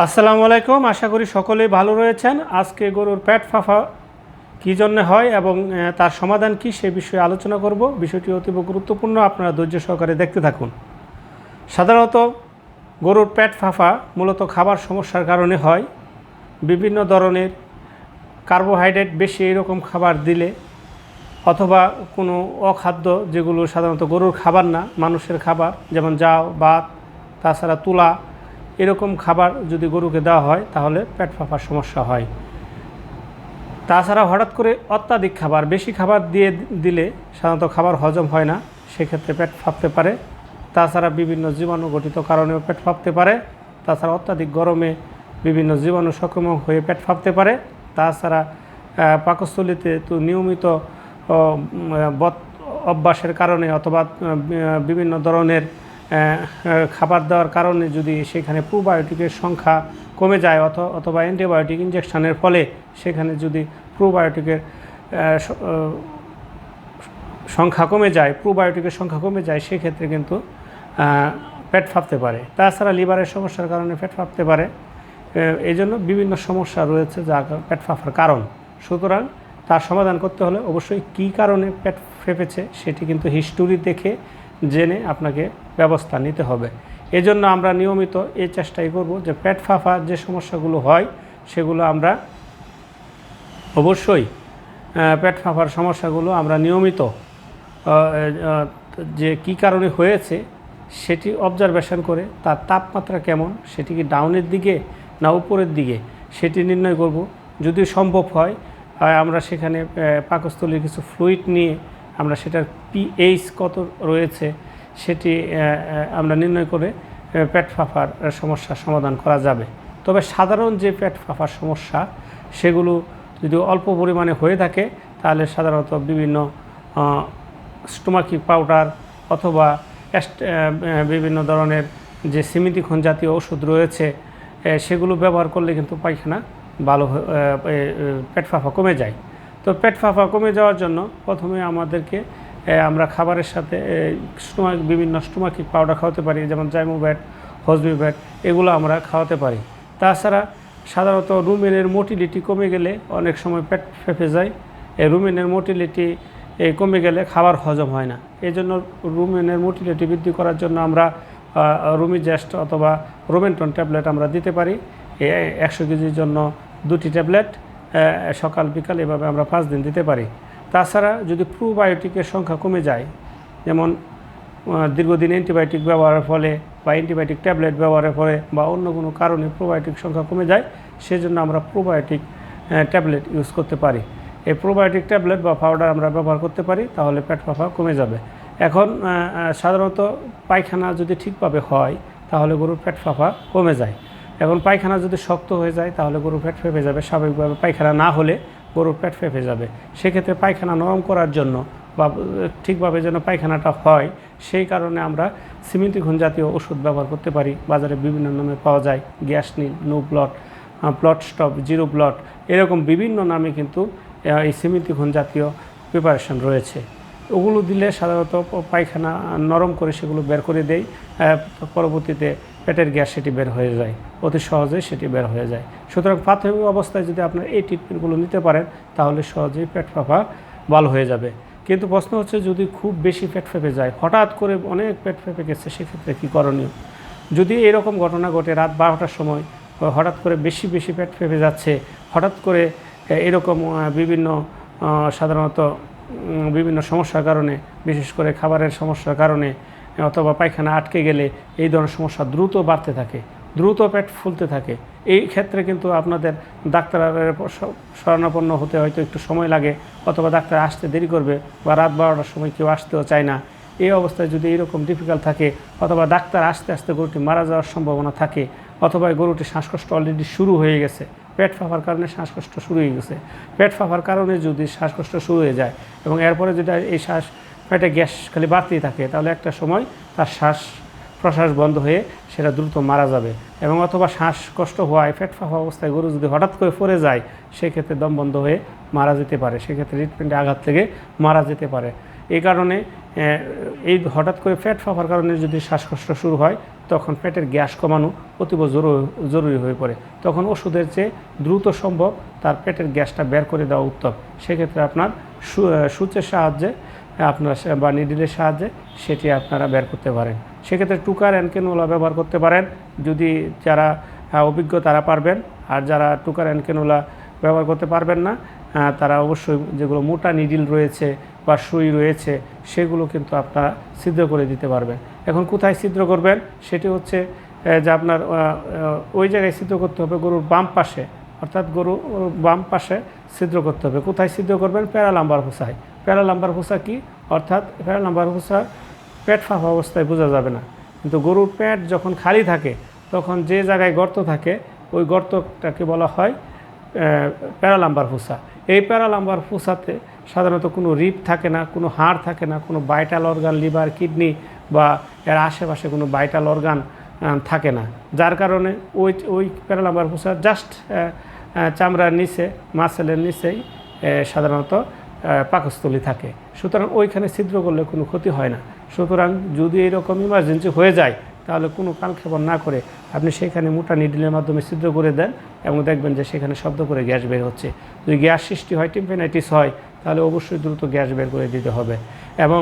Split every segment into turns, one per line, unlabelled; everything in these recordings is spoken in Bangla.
আসসালামু আলাইকুম, আশা করি সকলেই ভালো রয়েছেন। আজকে গরুর প্যাট ফাঁফা কী জন্য হয় এবং তার সমাধান কি সে বিষয়ে আলোচনা করব। বিষয়টি অতীব গুরুত্বপূর্ণ, আপনারা ধৈর্য সহকারে দেখতে থাকুন। সাধারণত গরুর প্যাট ফাঁফা মূলত খাবার সমস্যার কারণে হয়। বিভিন্ন ধরনের কার্বোহাইড্রেট বেশি এরকম খাবার দিলে অথবা কোনো অখাদ্য যেগুলো সাধারণত গরুর খাবার না, মানুষের খাবার, যেমন জাও ভাত, তাছাড়া তুলা এরকম খাবার যদি গরুকে দেওয়া হয়, তাহলে পেট ফাঁপার সমস্যা হয়। তাছাড়া হঠাৎ করে অত্যাধিক খাবার, বেশি খাবার দিয়ে দিলে সাধারণত খাবার হজম হয় না, সেক্ষেত্রে পেট ফাঁপতে পারে। তাছাড়া বিভিন্ন জীবাণু গঠিত কারণেও পেট ফাঁপতে পারে। তাছাড়া অত্যাধিক গরমে বিভিন্ন জীবাণু সংক্রমণ হয়ে পেট ফাঁপতে পারে। তাছাড়া পাকস্থলীতে তো নিয়মিত অভ্যাসের কারণে অথবা বিভিন্ন ধরনের খাবার দেওয়ার কারণে যদি সেখানে প্রোবায়োটিকের সংখ্যা কমে যায় অথ- অথবা অ্যান্টিবায়োটিক ইঞ্জেকশনের ফলে সেখানে যদি প্রোবায়োটিকের সংখ্যা কমে যায়, প্রোবায়োটিকের সংখ্যা কমে যায়, সেক্ষেত্রে কিন্তু পেট ফাঁপতে পারে। তাছাড়া লিভারের সমস্যার কারণে পেট ফাঁপতে পারে। এই জন্য বিভিন্ন সমস্যা রয়েছে যা পেট ফাঁপার কারণ। সুতরাং তার সমাধান করতে হলে অবশ্যই কী কারণে পেট ফেপেছে সেটি কিন্তু হিস্টোরি দেখে জেনে আপনাকে ব্যবস্থা নিতে হবে। এজন্য আমরা নিয়মিত এই চেষ্টাই করব যে পেট ফাঁপা যে সমস্যাগুলো হয়, সেগুলো আমরা অবশ্যই পেট ফাঁপার সমস্যাগুলো আমরা নিয়মিত যে কী কারণে হয়েছে সেটি অবজারভেশন করে তার তাপমাত্রা কেমন, সেটি কি ডাউনের দিকে না উপরের দিকে সেটি নির্ণয় করব। যদি সম্ভব হয় আমরা সেখানে পাকস্থলীর কিছু ফ্লুইড নিয়ে আমরা সেটার পিএইচ কত রয়েছে সেটি আমরা নির্ণয় করে পেট ফাঁপার আহ, সমস্যার সমাধান করা যাবে। তবে সাধারণ যে পেট ফাঁপার সমস্যা সেগুলো যদি অল্প পরিমাণে হয়ে থাকে তাহলে সাধারণত বিভিন্ন স্টোমাকি পাউডার অথবা বিভিন্ন ধরনের যে সিমিতিক্ষণ জাতীয় ওষুধ রয়েছে সেগুলো ব্যবহার করলে কিন্তু পায়খানা ভালো পেট ফাঁপা কমে যায়। তো পেট ফাঁপা কমে যাওয়ার জন্য প্রথমে আমাদেরকে আমরা খাবারের সাথে স্টোমাক, বিভিন্ন স্টোমাকিক পাউডার খাওয়াতে পারি, যেমন জাইমোব্যাট হজমিব্যাট এগুলো আমরা খাওয়াতে পারি। তাছাড়া সাধারণত রুমেনের মোটিলিটি কমে গেলে অনেক সময় পেট ফেঁপে যায়। এই রুমেনের মোটিলিটি কমে গেলে খাবার হজম হয় না। এই জন্য রুমেনের মোটিলিটি বৃদ্ধি করার জন্য আমরা রুমিজ্যাস্ট অথবা রোমেন্টন ট্যাবলেট আমরা দিতে পারি। একশো কেজির জন্য দুটি ট্যাবলেট সকাল, বিকাল এভাবে আমরা পাঁচ দিন দিতে পারি। তাছাড়া যদি প্রোবায়োটিকের সংখ্যা কমে যায়, যেমন দীর্ঘদিন অ্যান্টিবায়োটিক ব্যবহারের ফলে বা অ্যান্টিবায়োটিক ট্যাবলেট ব্যবহারের ফলে বা অন্য কোনো কারণে প্রোবায়োটিক সংখ্যা কমে যায়, সেজন্য আমরা প্রোবায়োটিক ট্যাবলেট ইউজ করতে পারি। এই প্রোবায়োটিক ট্যাবলেট বা পাউডার আমরা ব্যবহার করতে পারি, তাহলে পেট ফাঁপা কমে যাবে। এখন সাধারণত পায়খানা যদি ঠিকভাবে হয়, তাহলে গরুর পেট ফাঁপা কমে যায়। এখন পায়খানা যদি শক্ত হয়ে যায়, তাহলে গরুর পেট ফেপে যাবে। স্বাভাবিকভাবে পায়খানা না হলে গরুর পেট ফেঁপে যাবে। সেক্ষেত্রে পায়খানা নরম করার জন্য বা ঠিকভাবে যেন পায়খানাটা হয়, সেই কারণে আমরা সিমিন্টিঘন জাতীয় ওষুধ ব্যবহার করতে পারি। বাজারে বিভিন্ন নামে পাওয়া যায়, গ্যাস নীল, no blot blood stop, zero blood এরকম বিভিন্ন নামে কিন্তু এই সিমিন্টিঘন জাতীয় প্রিপারেশন রয়েছে। ওগুলো দিলে সাধারণত পায়খানা নরম করে সেগুলো বের করে দেয় পরবর্তীতে পেটের গ্যাস সেটি বের হয়ে যায়, অতি সহজেই সেটি বের হয়ে যায়। সুতরাং প্রাথমিক অবস্থায় যদি আপনার এই ট্রিটমেন্টগুলো নিতে পারেন, তাহলে সহজেই পেট ফাঁপা ভালো হয়ে যাবে। কিন্তু প্রশ্ন হচ্ছে, যদি খুব বেশি পেট ফেঁপে যায়, হঠাৎ করে অনেক পেট ফেঁপে গেছে, সেক্ষেত্রে কী করণীয়? যদি এরকম ঘটনা ঘটে রাত বারোটার সময়, হঠাৎ করে বেশি বেশি পেট ফেঁপে যাচ্ছে, হঠাৎ করে এরকম বিভিন্ন সাধারণত বিভিন্ন সমস্যার কারণে, বিশেষ করে খাবারের সমস্যার কারণে অথবা পায়খানা আটকে গেলে এই ধরনের সমস্যা দ্রুত বাড়তে থাকে, দ্রুত পেট ফুলতে থাকে। এই ক্ষেত্রে কিন্তু আপনাদের ডাক্তারের শরণাপন্ন হতে হয়তো একটু সময় লাগে অথবা ডাক্তার আসতে দেরি করবে বা রাত বারোটার সময় কেউ আসতেও চায় না। এই অবস্থায় যদি এরকম ডিফিকাল্ট থাকে অথবা ডাক্তার আসতে আসতে গরুটি মারা যাওয়ার সম্ভাবনা থাকে অথবা এই গরুটির শ্বাসকষ্ট অলরেডি শুরু হয়ে গেছে, পেট ফাঁপার কারণে শ্বাসকষ্ট শুরু হয়ে গেছে। পেট ফাঁপার কারণে যদি শ্বাসকষ্ট শুরু হয়ে যায় এবং এরপরে যদি এই শ্বাস পেটে গ্যাস খালি বাড়তেই থাকে, তাহলে একটা সময় তার শ্বাস প্রশ্বাস বন্ধ হয়ে সেটা দ্রুত মারা যাবে এবং অথবা শ্বাসকষ্ট হওয়ায়, পেট ফাঁপা অবস্থায় গরু যদি হঠাৎ করে পড়ে যায়, সেক্ষেত্রে দম বন্ধ হয়ে মারা যেতে পারে, সেক্ষেত্রে ট্রিটমেন্টে আঘাত থেকে মারা যেতে পারে। এই কারণে এই হঠাৎ করে ফ্যাট ফাঁপার কারণে যদি শ্বাসকষ্ট শুরু হয়, তখন পেটের গ্যাস কমানো অতীব জরু- জরুরি হয়ে পড়ে। তখন ওষুধের চেয়ে দ্রুত সম্ভব তার পেটের গ্যাসটা বের করে দেওয়া উত্তম। সেক্ষেত্রে আপনার সূচের সাহায্যে আপনার বা নিডিলের সাহায্যে সেটি আপনারা বের করতে পারেন। সেক্ষেত্রে টুকার অ্যানকেনোলা ব্যবহার করতে পারেন। যদি যারা অভিজ্ঞ তারা পারবেন। আর যারা টুকার অ্যানকেনোলা ব্যবহার করতে পারবেন না তারা অবশ্যই যেগুলো মোটা নিডিল রয়েছে বা সুই রয়েছে, সেগুলো কিন্তু আপনারা ছিদ্র করে দিতে পারবেন। এখন কোথায় ছিদ্র করবেন? সেটি হচ্ছে যে আপনার ওই জায়গায় ছিদ্র করতে হবে গরুর বাম পাশে। অর্থাৎ গরু বাম পাশে ছিদ্র করতে হবে। কোথায় ছিদ্র করবেন? প্যারালাম্বার হোসায় প্যারালাম্বার হোসা কি? অর্থাৎ প্যারালাম্বার হোসা পেট ফাঁপা অবস্থায় বোঝা যাবে না। কিন্তু গরুর পেট যখন খালি থাকে, তখন যে জায়গায় গর্ত থাকে, ওই গর্তটাকে বলা হয় প্যারালাম্বার ফুসা এই প্যারালাম্বার ফুসাতে সাধারণত কোনো রিপ থাকে না, কোনো হাড় থাকে না, কোনো বাইটাল অর্গান, লিভার, কিডনি বা এর আশেপাশে কোনো বাইটাল অর্গান থাকে না। যার কারণে ওই ওই প্যারালাম্বার ফুসা জাস্ট চামড়ার নিচে, মাসেলের নিচেই সাধারণত পাকস্থলী থাকে। সুতরাং ওইখানে ছিদ্র করলে কোনো ক্ষতি হয় না। সুতরাং যদি এরকম ইমার্জেন্সি হয়ে যায়, তাহলে কোনো কালক্ষেপণ না করে আপনি সেখানে মোটা নিডিলের মাধ্যমে ছিদ্র করে দেন এবং দেখবেন যে সেখানে শব্দ করে গ্যাস বের হচ্ছে। যদি গ্যাস সৃষ্টি হয় টিম্পেনাইটিস হয়, তাহলে অবশ্যই দ্রুত গ্যাস বের করে দিতে হবে। এবং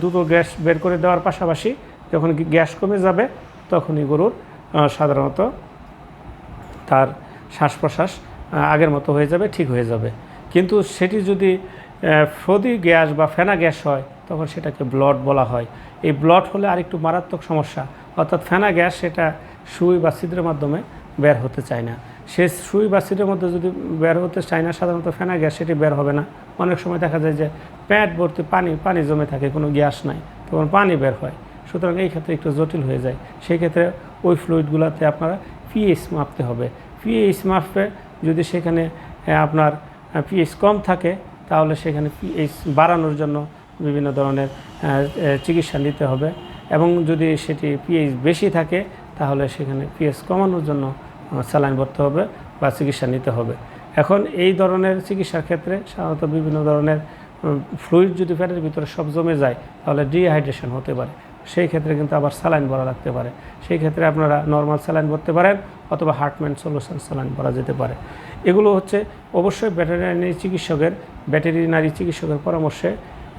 দ্রুত গ্যাস বের করে দেওয়ার পাশাপাশি যখন গ্যাস কমে যাবে, তখনই গরুর সাধারণত তার শ্বাস প্রশ্বাস আগের মতো হয়ে যাবে, ঠিক হয়ে যাবে। কিন্তু সেটি যদি ফ্রদি গ্যাস বা ফেনা গ্যাস হয়, তখন সেটাকে ব্লড বলা হয়। এই ব্লড হলে আরেকটু মারাত্মক সমস্যা, অর্থাৎ ফেনা গ্যাস সেটা সুই বা ছিদ্রের মাধ্যমে বের হতে চায় না। সে সুই বা ছিদ্রের মধ্যে যদি বের হতে চায় না, সাধারণত ফেনা গ্যাস সেটি বের হবে না। অনেক সময় দেখা যায় যে প্যাট ভর্তি পানি পানি জমে থাকে, কোনো গ্যাস নাই, তখন পানি বের হয়। সুতরাং এই ক্ষেত্রে একটু জটিল হয়ে যায়। সেই ক্ষেত্রে ওই ফ্লুইডগুলোতে আপনারা পিএইচ মাপতে হবে। পিএইচ মাপে যদি সেখানে আপনার পিএইচ কম থাকে তাহলে সেখানে পিএইচ বাড়ানোর জন্য বিভিন্ন ধরনের চিকিৎসা নিতে হবে। এবং যদি সেটি পিএইচ বেশি থাকে, তাহলে সেখানে পিএইচ কমানোর জন্য স্যালাইন ভরতে হবে বা চিকিৎসা নিতে হবে। এখন এই ধরনের চিকিৎসার ক্ষেত্রে সাধারণত বিভিন্ন ধরনের ফ্লুইড যদি পেটের ভিতরে সব জমে যায়, তাহলে ডিহাইড্রেশন হতে পারে। সেই ক্ষেত্রে কিন্তু আবার স্যালাইন ভরা লাগতে পারে। সেই ক্ষেত্রে আপনারা নর্মাল স্যালাইন ভরতে পারেন অথবা হার্টম্যান সলিউশন স্যালাইন ভরা যেতে পারে। এগুলো হচ্ছে অবশ্যই ভেটেরিনারি চিকিৎসকের ভেটেরিনারি চিকিৎসকের পরামর্শে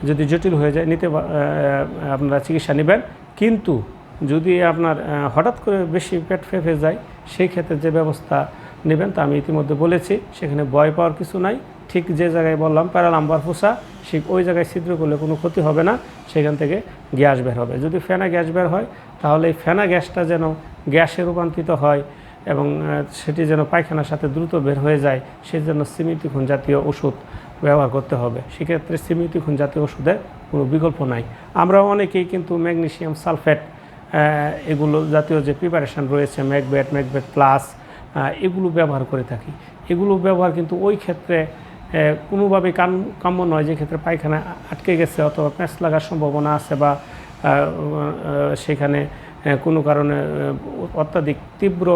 যদি জটিল হয়ে যায় নিতে আপনারা চিকিৎসা নেবেন। কিন্তু যদি আপনার হঠাৎ করে বেশি পেট ফেঁপে যায়, সেই ক্ষেত্রে যে ব্যবস্থা নেবেন তা আমি ইতিমধ্যে বলেছি। সেখানে ভয় পাওয়ার কিছু নাই। ঠিক যে জায়গায় বললাম প্যারালাম্বার ফুসা, ঠিক ওই জায়গায় ছিদ্র করলে কোনো ক্ষতি হবে না, সেখান থেকে গ্যাস বের হবে। যদি ফেনা গ্যাস বের হয়, তাহলে এই ফেনা গ্যাসটা যেন গ্যাসে রূপান্তরিত হয় এবং সেটি যেন পায়খানার সাথে দ্রুত বের হয়ে যায় সেজন্য সিমিতিখুন জাতীয় ওষুধ ব্যবহার করতে হবে। সেক্ষেত্রে সিমিতিখুন জাতীয় ওষুধের কোনো বিকল্প নাই। আমরা অনেকেই কিন্তু ম্যাগনেশিয়াম সালফেট এগুলো জাতীয় যে প্রিপারেশন রয়েছে ম্যাকবেট ম্যাকবেট প্লাস এগুলো ব্যবহার করে থাকি। এগুলো ব্যবহার কিন্তু ওই ক্ষেত্রে আহ, কোনোভাবেই কাম কাম্য নয় যে ক্ষেত্রে পায়খানা আটকে গেছে অথবা প্যাঁচ লাগার সম্ভাবনা আছে বা সেখানে কোনো কারণে অত্যাধিক তীব্র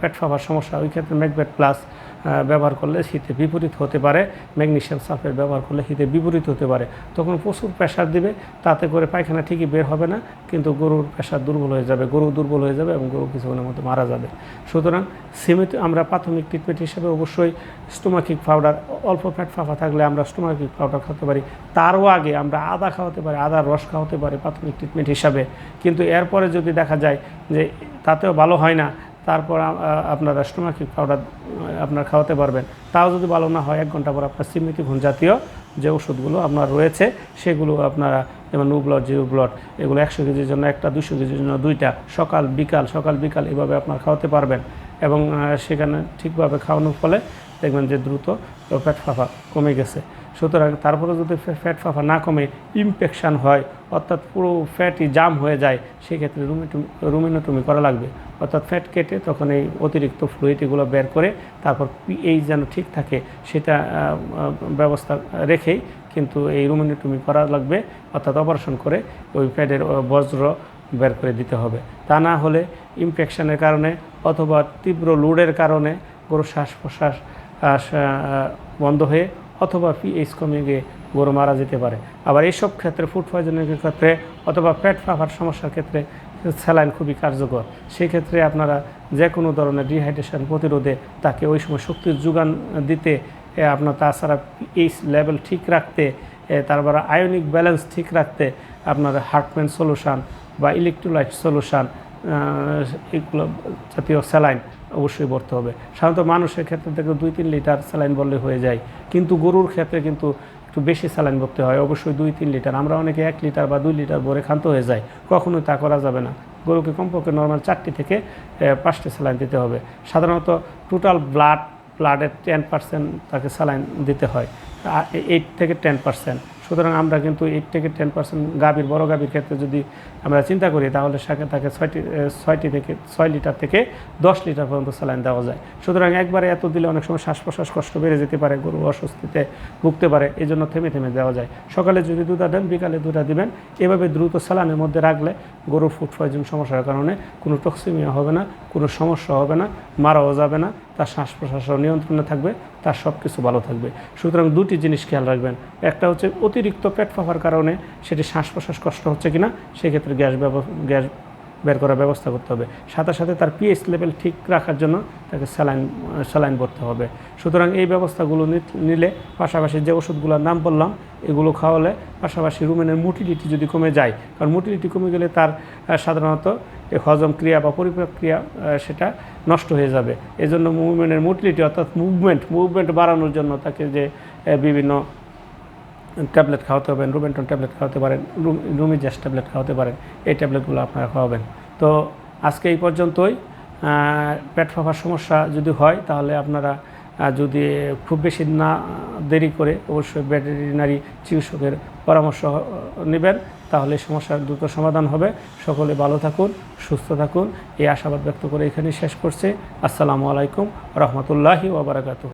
পেট ফাঁপার সমস্যা ওই ক্ষেত্রে ম্যাকবেট প্লাস ব্যবহার করলে শীতে বিপরীত হতে পারে, ম্যাগনেশিয়াম সালফেট ব্যবহার করলে শীতে বিপরীত হতে পারে। তখন প্রচুর প্রেশার দিবে, তাতে করে পায়খানা ঠিকই বের হবে না, কিন্তু গরুর প্রেশার দুর্বল হয়ে যাবে, গরু দুর্বল হয়ে যাবে এবং গরু কিছুক্ষণের মধ্যে মারা যাবে। সুতরাং সীমিত আমরা প্রাথমিক ট্রিটমেন্ট হিসেবে অবশ্যই স্টোমাকিক পাউডার অল্প ফ্যাট ফাঁপা থাকলে আমরা স্টোমাকিক পাউডার খাওয়াতে পারি। তারও আগে আমরা আদা খাওয়াতে পারি, আদার রস খাওয়াতে পারি প্রাথমিক ট্রিটমেন্ট হিসাবে। কিন্তু এরপরে যদি দেখা যায় যে তাতেও ভালো হয় না তারপর আপনার স্টোমাকিক পাউডার আপনার খাওয়াতে পারবেন। তাও যদি ভালো না হয়, এক ঘণ্টা পর আপনার সিমিতি ঘুণ জাতীয় যে ওষুধগুলো আপনার রয়েছে, সেগুলো আপনারা যেমন নো ব্লড জিরো ব্লড এগুলো একশো কেজির জন্য একটা দুশো কেজির জন্য দুইটা, সকাল, বিকাল সকাল, বিকাল এভাবে আপনার খাওয়াতে পারবেন। এবং সেখানে ঠিকভাবে খাওয়ানোর ফলে দেখবেন যে দ্রুত ফ্যাট ফাঁপা কমে গেছে। সুতরাং তারপরে যদি ফ্যাট ফাঁপা না কমে, ইনফেকশান হয় অর্থাৎ পুরো ফ্যাটই জাম হয়ে যায়, সেক্ষেত্রে রুমিনোটমি করা লাগবে। অর্থাৎ ফ্যাট কেটে তখন এই অতিরিক্ত ফ্লুইড এগুলো বের করে তারপর পিএইচ যেন ঠিক থাকে, সেটা ব্যবস্থা রেখেই কিন্তু এই রুমিনোটমি করা লাগবে। অর্থাৎ অপারেশন করে ওই ফ্যাটের বজ্র বের করে দিতে হবে। তা না হলে ইনফেকশনের কারণে অথবা তীব্র লোডের কারণে গরুর শ্বাস প্রশ্বাস বন্ধ হয়ে অথবা পিএইচ কমে গিয়ে গরু মারা যেতে পারে। আবার এইসব ক্ষেত্রে ফুড পয়জনের ক্ষেত্রে অথবা পেট ফাঁপার সমস্যার ক্ষেত্রে স্যালাইন খুবই কার্যকর। সেক্ষেত্রে আপনারা যে কোনো ধরনের ডিহাইড্রেশন প্রতিরোধে তাকে ওই সময় শক্তির যোগান দিতে আপনার তাছাড়া এই লেভেল ঠিক রাখতে তারপরে আয়নিক ব্যালেন্স ঠিক রাখতে আপনার হার্টম্যান সলিউশন বা ইলেকট্রোলাইট সলিউশন এগুলো জাতীয় স্যালাইন অবশ্যই ভরতে হবে। সাধারণত মানুষের ক্ষেত্রে থেকে দুই তিন লিটার স্যালাইন বললে হয়ে যায়। কিন্তু গরুর ক্ষেত্রে কিন্তু একটু বেশি স্যালাইন ভরতে হয়। অবশ্যই দুই, তিন লিটার। আমরা অনেকে এক লিটার বা দুই লিটার ভরে ক্ষান্ত হয়ে যায় কখনোই তা করা যাবে না। গরুকে কমপক্ষে নর্মাল চারটি থেকে পাঁচটি স্যালাইন দিতে হবে। সাধারণত টোটাল ব্লাড ব্লাডের টেন পার্সেন্ট তাকে স্যালাইন দিতে হয়। এইট থেকে টেন পার্সেন্ট সুতরাং আমরা কিন্তু এইট থেকে টেন পার্সেন্ট গাভীর, বড় গাভীর ক্ষেত্রে যদি আমরা চিন্তা করি, তাহলে সাথে তাকে ছয়টি ছয়টি থেকে, ছয় লিটার থেকে দশ লিটার পর্যন্ত স্যালাইন দেওয়া যায়। সুতরাং একবারে এত দিলে অনেক সময় শ্বাস প্রশ্বাস কষ্ট বেড়ে যেতে পারে, গরু অস্বস্তিতে ভুগতে পারে এই জন্য থেমে থেমে দেওয়া যায়। সকালে যদি দুটা দেন, বিকালে দুটা দিবেন, এভাবে দ্রুত স্যালানের মধ্যে রাখলে গরুর ফুড পয়জন সমস্যার কারণে কোনো টক্সিমিয়া হবে না, কোনো সমস্যা হবে না, মারাও যাবে না তার শ্বাস প্রশ্বাসও নিয়ন্ত্রণে থাকবে, তার সব কিছু ভালো থাকবে। সুতরাং দুটি জিনিস খেয়াল রাখবেন। একটা হচ্ছে অতিরিক্ত পেট ফাঁপার কারণে সেটি শ্বাস প্রশ্বাস কষ্ট হচ্ছে কিনা, সেক্ষেত্রে গ্যাস ব্যবহার গ্যাস বের করার ব্যবস্থা করতে হবে। সাথে সাথে তার পিএইচ লেভেল ঠিক রাখার জন্য তাকে স্যালাইন স্যালাইন করতে হবে। সুতরাং এই ব্যবস্থাগুলো নিলে পাশাপাশি যে ওষুধগুলোর নাম বললাম, এগুলো খাওয়ালে পাশাপাশি রুমেনের মোটিলিটি যদি কমে যায়, কারণ মোটিলিটি কমে গেলে তার সাধারণত হজম ক্রিয়া বা পরিপাক ক্রিয়া সেটা নষ্ট হয়ে যাবে। এজন্য মুভমেন্টের মোটিলিটি অর্থাৎ মুভমেন্ট মুভমেন্ট বাড়ানোর জন্য তাকে যে বিভিন্ন ট্যাবলেট খাওয়াতে হবেন রুবেন্টন ট্যাবলেট খাওয়াতে পারেন রুমিজাস ট্যাবলেট খাওয়াতে পারেন, এই ট্যাবলেটগুলো আপনারা খাওয়াবেন। তো আজকে এই পর্যন্তই। পেট ফাঁপার সমস্যা যদি হয়, তাহলে আপনারা যদি খুব বেশি না দেরি করে অবশ্যই ভেটেরিনারি চিকিৎসকের পরামর্শ নেবেন, তাহলে সমস্যার দ্রুত সমাধান হবে। সকলে ভালো থাকুন, সুস্থ থাকুন। এই আশাবাদ ব্যক্ত করে এখানেই শেষ করছে। আসসালামু আলাইকুম, রহমতুল্লাহি ওবরাকাতু